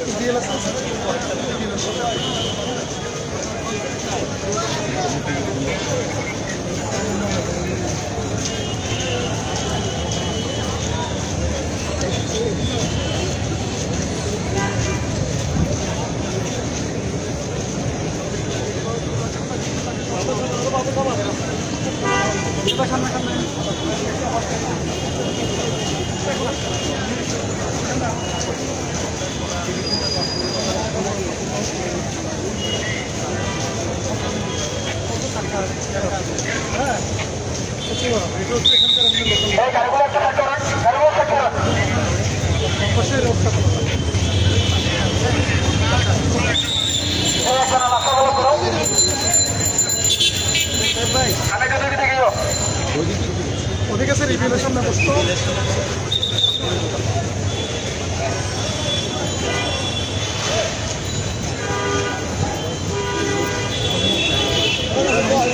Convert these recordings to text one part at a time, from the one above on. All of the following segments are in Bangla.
ওদিকে ওদিকে স্যার ইভিএমের সামনে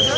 কিছু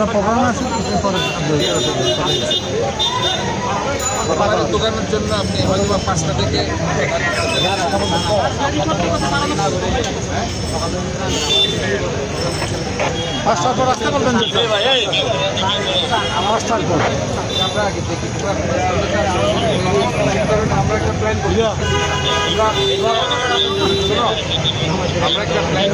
আমরা প্রোগ্রামে আসি দোকানের জন্য আপনি হয়তো বা পাঁচটা থেকে পাঁচটার পর রাস্তা করবেন পাঁচটার পর আমরা আগে দেখি আমরা একটা প্ল্যান করি আমরা একটা প্ল্যান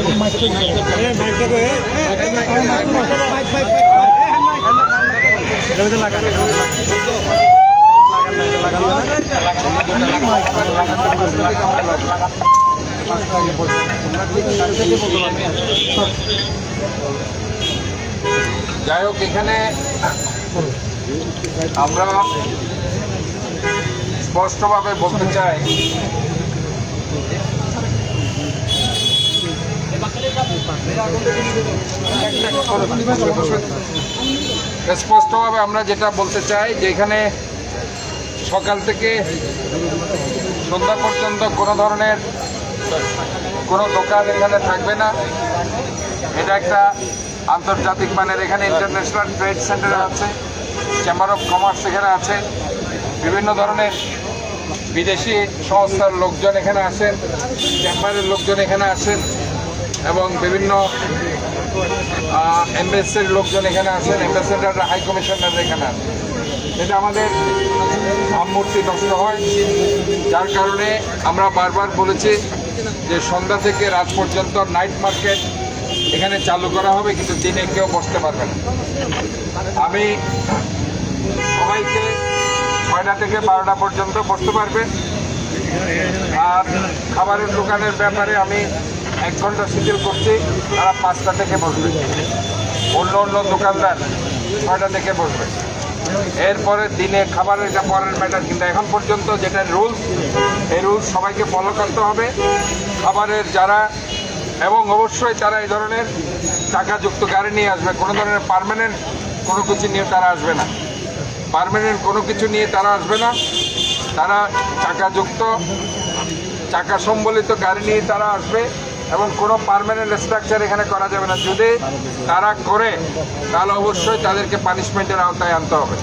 যাই হোক এখানে আমরা স্পষ্টভাবে বলতে চাই স্পষ্টভাবে আমরা যেটা বলতে চাই, যে এখানে সকাল থেকে সন্ধ্যা পর্যন্ত কোনো ধরনের কোনো দোকান এখানে থাকবে না। এটা একটা আন্তর্জাতিক মানের, এখানে ইন্টারন্যাশনাল ট্রেড সেন্টার আছে। চেম্বার অফ কমার্স এখানে আছে। বিভিন্ন ধরনের বিদেশি সংস্থার লোকজন এখানে আসেন চেম্বারের লোকজন এখানে আসেন এবং বিভিন্ন এম্বাসির লোকজন এখানে আসেন অ্যাম্বাসেডার হাই কমিশনার এখানে আসেন এটা আমাদের ভাবমূর্তি নষ্ট হয়। যার কারণে আমরা বারবার বলেছি যে সন্ধ্যা থেকে রাত পর্যন্ত নাইট মার্কেট এখানে চালু করা হবে, কিন্তু দিনে কেউ বসতে পারবে না। আমি সবাইকে ছয়টা থেকে বারোটা পর্যন্ত বসতে পারবে। আর খাবারের দোকানের ব্যাপারে আমি এক ঘণ্টা শিথিল করছি, তারা পাঁচটা থেকে বসবে। অন্য অন্য দোকানদার ছয়টা থেকে বসবে। এরপরে দিনে খাবারের এটা পরের ম্যাটার কিন্তু এখন পর্যন্ত যেটা রুলস এই রুলস সবাইকে ফলো করতে হবে। খাবারের যারা, এবং অবশ্যই তারা এই ধরনের টাকাযুক্ত গাড়ি নিয়ে আসবে, কোনো ধরনের পার্মানেন্ট কোনো কিছু নিয়ে তারা আসবে না। পার্মানেন্ট কোনো কিছু নিয়ে তারা আসবে না। তারা চাকাযুক্ত চাকা সম্বলিত গাড়ি নিয়ে তারা আসবে এবং কোনো পারমানেন্ট স্ট্রাকচার এখানে করা যাবে না। যদি তারা করে, তাহলে অবশ্যই তাদেরকে পানিশমেন্টের আওতায় আনতে হবে।